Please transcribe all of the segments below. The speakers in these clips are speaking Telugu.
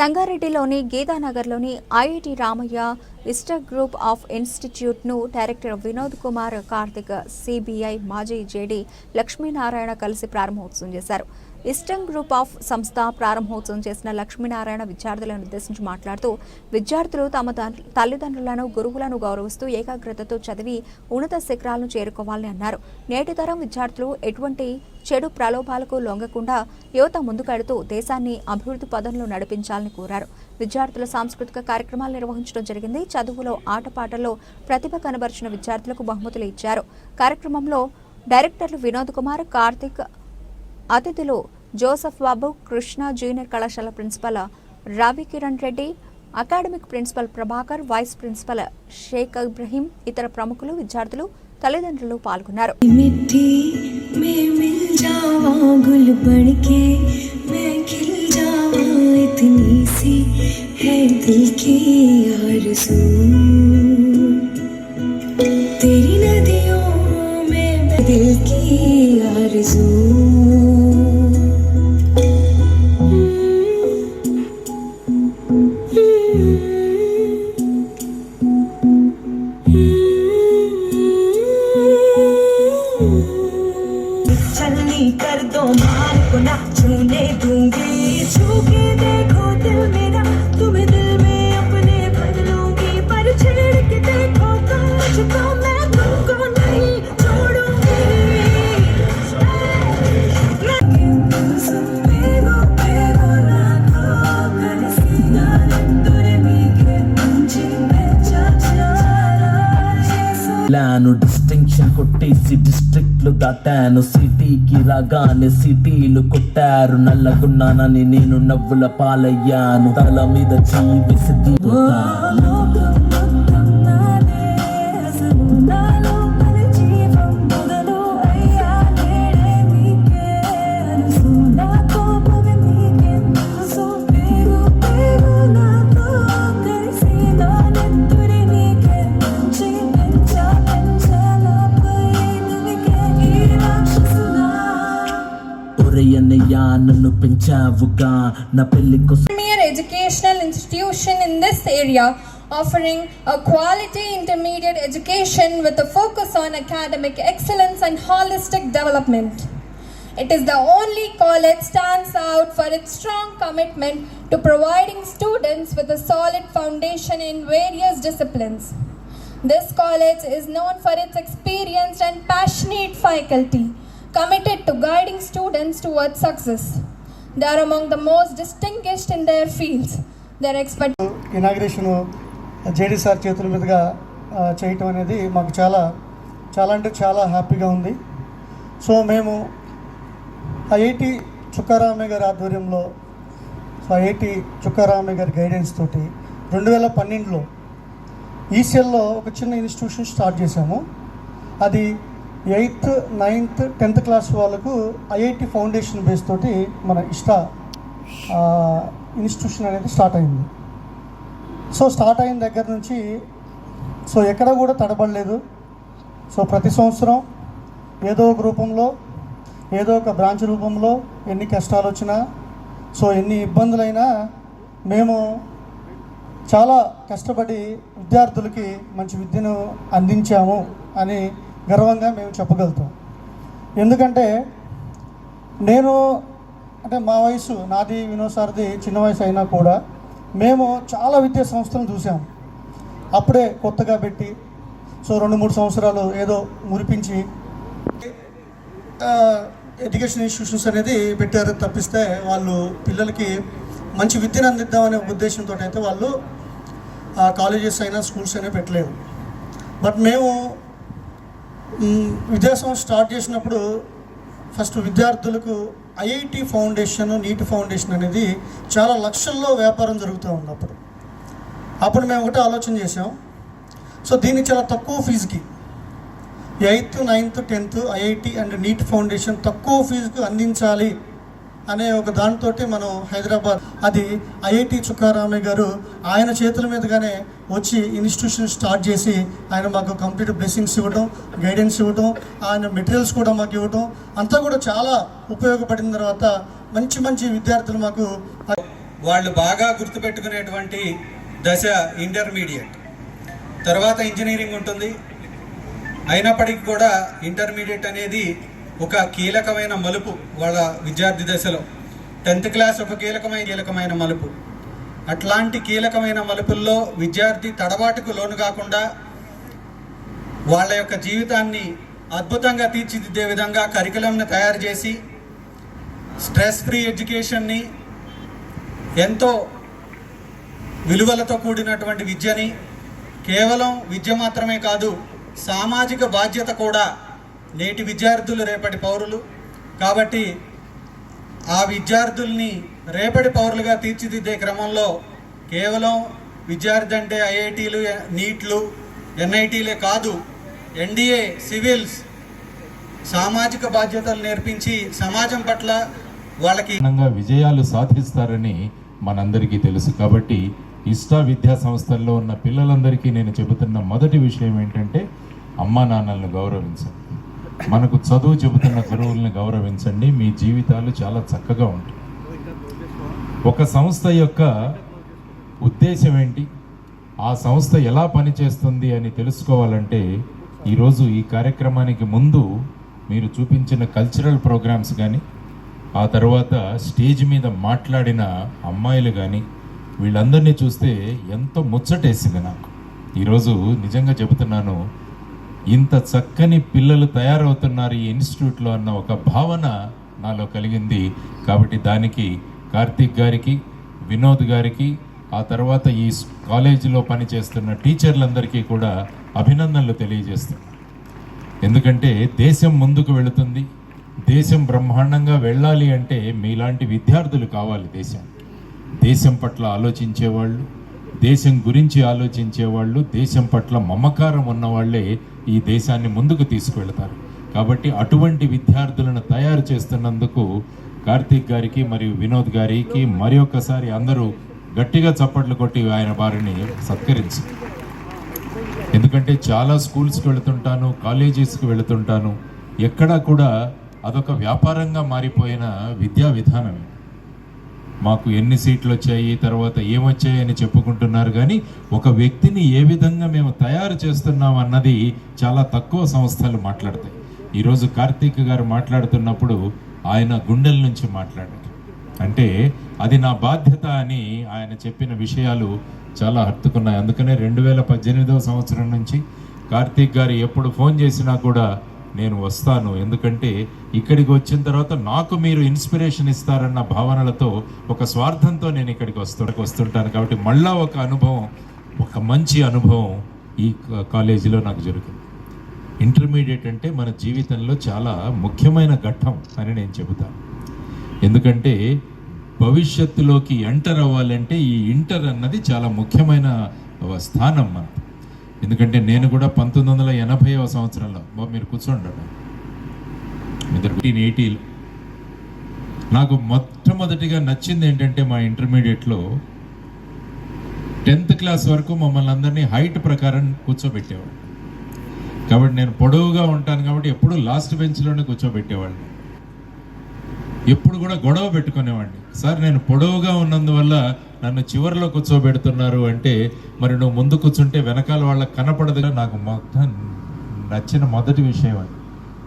సంగారెడ్డిలోని గీతానగర్లోని ఐఐటి రామయ్య ఇస్టర్ గ్రూప్ ఆఫ్ ఇన్స్టిట్యూట్ను డైరెక్టర్ వినోద్ కుమార్ కార్తిక్ సిబిఐ మాజీ జేడీ లక్ష్మీనారాయణ కలిసి ప్రారంభోత్సవం చేశారు. ఇస్టర్న్ గ్రూప్ ఆఫ్ సంస్థ ప్రారంభోత్సవం చేసిన లక్ష్మీనారాయణ విద్యార్థులను ఉద్దేశించి మాట్లాడుతూ విద్యార్థులు తమ తల్లిదండ్రులను గురువులను గౌరవిస్తూ ఏకాగ్రతతో చదివి ఉన్నత శిఖరాలను చేరుకోవాలని అన్నారు. నేటి తరం విద్యార్థులు ఎటువంటి చెడు ప్రలోభాలకు లొంగకుండా యువత ముందుకెడుతూ దేశాన్ని అభివృద్ధి పదంలో నడిపించాలని కోరారు. విద్యార్థుల సాంస్కృతిక కార్యక్రమాలు నిర్వహించడం జరిగింది. చదువులో ఆటపాటల్లో ప్రతిభ కనబరిచిన విద్యార్థులకు బహుమతులు ఇచ్చారు. కార్యక్రమంలో డైరెక్టర్లు వినోద్ కుమార్ కార్తిక్ అతిథులు జోసఫ్ బాబు కృష్ణ జూనియర్ కళాశాల principal Ravi Kiran Reddy academic principal Prabhakar vice principal Sheikh Ibrahim ఇతర ప్రముఖులు విద్యార్థులు తల్లిదండ్రులు పాల్గొన్నారు मिट्टी में मिल जावा गुल बन के मैं खिल जावा इतनी सी है दिल की आरज़ू డిస్టింక్షన్ కొట్టేసి డిస్ట్రిక్ట్లు దాటాను. సిటీకి రాగానే సిటీలు కొట్టారు. నల్లగున్నానని నేను నవ్వుల పాలయ్యాను. తల మీద జీవిసి దిగుతాను నన్ను పెంచావుగా నా పెళ్లి కోసం premier educational institution in this area offering a quality intermediate education with a focus on academic excellence and holistic development. It is the only college stands out for its strong commitment to providing students with a solid foundation in various disciplines. This college is known for its experienced and passionate faculty committed to guiding students towards success. They are among the most distinguished in their fields their expertise. Inauguration JD sir చేతుల మీదుగా uh, చేయటం అనేది మాకు చాలా చాలా అంటే చాలా హ్యాపీగా ఉంది సో మేము ఐఐటి చుక్కారామయ్య గారి ఆధ్వర్యంలో సో ఐఐటి చుక్కారామయ్య గారి గైడెన్స్ తోటి రెండు వేల పన్నెండులో ఈసీఎల్లో ఒక చిన్న ఇన్స్టిట్యూషన్ స్టార్ట్ చేశాము అది ఎయిత్ నైన్త్ టెన్త్ క్లాస్ వాళ్ళకు ఐఐటి ఫౌండేషన్ బేస్ తోటి మన ఇష్ట ఇన్స్టిట్యూషన్ అనేది స్టార్ట్ అయింది. సో స్టార్ట్ అయిన దగ్గర నుంచి సో ఎక్కడ కూడా తడబడలేదు. సో ప్రతి సంవత్సరం ఏదో ఒక రూపంలో ఏదో ఒక బ్రాంచ్ రూపంలో ఎన్ని కష్టాలు వచ్చినా సో ఎన్ని ఇబ్బందులైనా మేము చాలా కష్టపడి విద్యార్థులకి మంచి విద్యను అందించాము అని గర్వంగా మేము చెప్పగలుగుతాం. ఎందుకంటే నేను అంటే మా వయసు నాది వినోద్ సార్ది చిన్న వయసు అయినా కూడా మేము చాలా విద్యా సంస్థలను చూసాము అప్పుడే కొత్తగా పెట్టి సో రెండు మూడు సంవత్సరాలు ఏదో మురిపించి ఎడ్యుకేషన్ ఇన్స్టిట్యూషన్స్ అనేది పెట్టారు తప్పిస్తే వాళ్ళు పిల్లలకి మంచి విద్యను అందిద్దామనే ఉద్దేశంతో అయితే వాళ్ళు ఆ, కాలేజెస్ అయినా స్కూల్స్ అయినా పెట్టలేదు. బట్ మేము మ్, విద్యాసంస్థ స్టార్ట్ చేసినప్పుడు ఫస్ట్ విద్యార్థులకు ఐఐటి ఫౌండేషన్ నీటి ఫౌండేషన్ అనేది చాలా లక్షల్లో వ్యాపారం జరుగుతూ ఉన్నప్పుడు. అప్పుడు మేము ఒకటే ఆలోచన చేసాం సో దీన్ని చాలా తక్కువ ఫీజుకి eighth ninth tenth IIT and NEET foundation తక్కువ ఫీజుకు అందించాలి అనే ఒక దానితోటి మనం హైదరాబాద్ అది ఐఐటి చుక్కారామయ్య గారు ఆయన చేతుల మీదుగానే వచ్చి ఇన్స్టిట్యూషన్ స్టార్ట్ చేసి ఆయన మాకు కంప్లీట్ బ్లెస్సింగ్స్ ఇవ్వడం గైడెన్స్ ఇవ్వడం ఆయన మెటీరియల్స్ కూడా మాకు ఇవ్వడం అంతా కూడా చాలా ఉపయోగపడిన తర్వాత మంచి మంచి విద్యార్థులు మాకు వాళ్ళు బాగా గుర్తుపెట్టుకునేటువంటి దశ ఇంటర్మీడియట్. తర్వాత ఇంజనీరింగ్ ఉంటుంది. అయినప్పటికీ కూడా ఇంటర్మీడియట్ అనేది ఒక కీలకమైన మలుపు వాళ్ళ విద్యార్థి దశలో. టెన్త్ క్లాస్ ఒక కీలకమైన కీలకమైన మలుపు. అట్లాంటి కీలకమైన మలుపుల్లో విద్యార్థి తడబాటుకు లోను కాకుండా వాళ్ళ యొక్క జీవితాన్ని అద్భుతంగా తీర్చిదిద్దే విధంగా కరికులంను తయారు చేసి స్ట్రెస్ ఫ్రీ ఎడ్యుకేషన్ని ఎంతో విలువలతో కూడినటువంటి విద్యని కేవలం విద్య మాత్రమే కాదు సామాజిక బాధ్యత కూడా నేటి విద్యార్థులు రేపటి పౌరులు. కాబట్టి ఆ విద్యార్థుల్ని రేపటి పౌరులుగా తీర్చిదిద్దే క్రమంలో కేవలం విద్యార్థి అంటే ఐఐటీలు నీట్లు ఎన్ఐటీలే కాదు ఎన్డీఏ సివిల్స్ సామాజిక బాధ్యతలు నేర్పించి సమాజం పట్ల వాళ్ళకి విజయాలు సాధిస్తారని మనందరికీ తెలుసు. కాబట్టి ఇష్టా విద్యా సంస్థల్లో ఉన్న పిల్లలందరికీ నేను చెబుతున్న మొదటి విషయం ఏంటంటే అమ్మా నాన్నలను గౌరవించండి. మనకు చదువు చెబుతున్న గురువుల్ని గౌరవించండి. మీ జీవితాలు చాలా చక్కగా ఉంటాయి. ఒక సంస్థ యొక్క ఉద్దేశం ఏంటి? ఆ సంస్థ ఎలా పనిచేస్తుంది అని తెలుసుకోవాలంటే ఈరోజు ఈ కార్యక్రమానికి ముందు మీరు చూపించిన కల్చరల్ ప్రోగ్రామ్స్ కానీ ఆ తర్వాత స్టేజ్ మీద మాట్లాడిన అమ్మాయిలు కానీ వీళ్ళందరినీ చూస్తే ఎంతో ముచ్చటేసింది నాకు. ఈరోజు నిజంగా చెబుతున్నాను ఇంత చక్కని పిల్లలు తయారవుతున్నారు ఈ ఇన్స్టిట్యూట్లో అన్న ఒక భావన నాలో కలిగింది. కాబట్టి దానికి కార్తీక్ గారికి వినోద్ గారికి ఆ తర్వాత ఈ కాలేజీలో పనిచేస్తున్న టీచర్లందరికీ కూడా అభినందనలు తెలియజేస్తున్నాను. ఎందుకంటే దేశం ముందుకు వెళుతుంది. దేశం బ్రహ్మాండంగా వెళ్ళాలి అంటే మీలాంటి విద్యార్థులు కావాలి దేశం. దేశం పట్ల ఆలోచించేవాళ్ళు దేశం గురించి ఆలోచించేవాళ్ళు దేశం పట్ల మమకారం ఉన్నవాళ్ళే ఈ దేశాన్ని ముందుకు తీసుకువెళతారు. కాబట్టి అటువంటి విద్యార్థులను తయారు చేస్తున్నందుకు కార్తీక్ గారికి మరియు వినోద్ గారికి మరి ఒక్కసారి అందరూ గట్టిగా చప్పట్లు కొట్టి ఆయన వారిని సత్కరించు. ఎందుకంటే చాలా స్కూల్స్కి వెళుతుంటాను కాలేజెస్కి వెళుతుంటాను. ఎక్కడా కూడా అదొక వ్యాపారంగా మారిపోయిన విద్యా విధానం మాకు ఎన్ని సీట్లు వచ్చాయి తర్వాత ఏమొచ్చాయని చెప్పుకుంటున్నారు. కానీ ఒక వ్యక్తిని ఏ విధంగా మేము తయారు చేస్తున్నాం అన్నది చాలా తక్కువ సంస్థలు మాట్లాడతాయి. ఈరోజు కార్తీక్ గారు మాట్లాడుతున్నప్పుడు ఆయన గుండెల నుంచి మాట్లాడారు. అంటే అది నా బాధ్యత అని ఆయన చెప్పిన విషయాలు చాలా హత్తుకున్నాయి. అందుకనే రెండు వేల పద్దెనిమిదవ సంవత్సరం నుంచి కార్తీక్ గారు ఎప్పుడు ఫోన్ చేసినా కూడా నేను వస్తాను. ఎందుకంటే ఇక్కడికి వచ్చిన తర్వాత నాకు మీరు ఇన్స్పిరేషన్ ఇస్తారన్న భావనలతో ఒక స్వార్థంతో నేను ఇక్కడికి వస్తూ వస్తుంటాను. కాబట్టి మళ్ళా ఒక అనుభవం ఒక మంచి అనుభవం ఈ కాలేజీలో నాకు జరుగుతుంది. ఇంటర్మీడియట్ అంటే మన జీవితంలో చాలా ముఖ్యమైన ఘట్టం అని నేను చెబుతాను. ఎందుకంటే భవిష్యత్తులోకి ఎంటర్ అవ్వాలంటే ఈ ఇంటర్ అన్నది చాలా ముఖ్యమైన స్థానం మనకు ఎందుకంటే నేను కూడా పంతొమ్మిది వందల ఎనభైవ సంవత్సరంలో బాబు మీరు కూర్చోండి మీరు ఎయిటీలో నాకు మొట్టమొదటిగా నచ్చింది ఏంటంటే మా ఇంటర్మీడియట్లో టెన్త్ క్లాస్ వరకు మమ్మల్ని అందరినీ హైట్ ప్రకారం కూర్చోబెట్టేవాడు కాబట్టి నేను పొడవుగా ఉంటాను కాబట్టి ఎప్పుడూ లాస్ట్ బెంచ్లోనే కూర్చోబెట్టేవాళ్ళు ఎప్పుడు కూడా గొడవ పెట్టుకునేవాడిని. సార్ నేను పొడవుగా ఉన్నందువల్ల నన్ను చివరిలో కూర్చోబెడుతున్నారు అంటే మరి నువ్వు ముందు కూర్చుంటే వెనకాల వాళ్ళకి కనపడదు నాకు మొత్తం నచ్చిన మొదటి విషయం అది.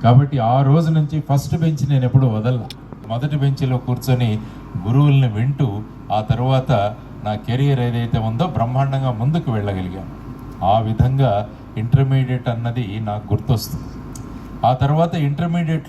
కాబట్టి ఆ రోజు నుంచి ఫస్ట్ బెంచ్ నేను ఎప్పుడు వదల మొదటి బెంచ్లో కూర్చొని గురువుల్ని వింటూ ఆ తర్వాత నా కెరియర్ ఏదైతే ఉందో బ్రహ్మాండంగా ముందుకు వెళ్ళగలిగాను. ఆ విధంగా ఇంటర్మీడియట్ అన్నది నాకు గుర్తొస్తుంది. ఆ తర్వాత ఇంటర్మీడియట్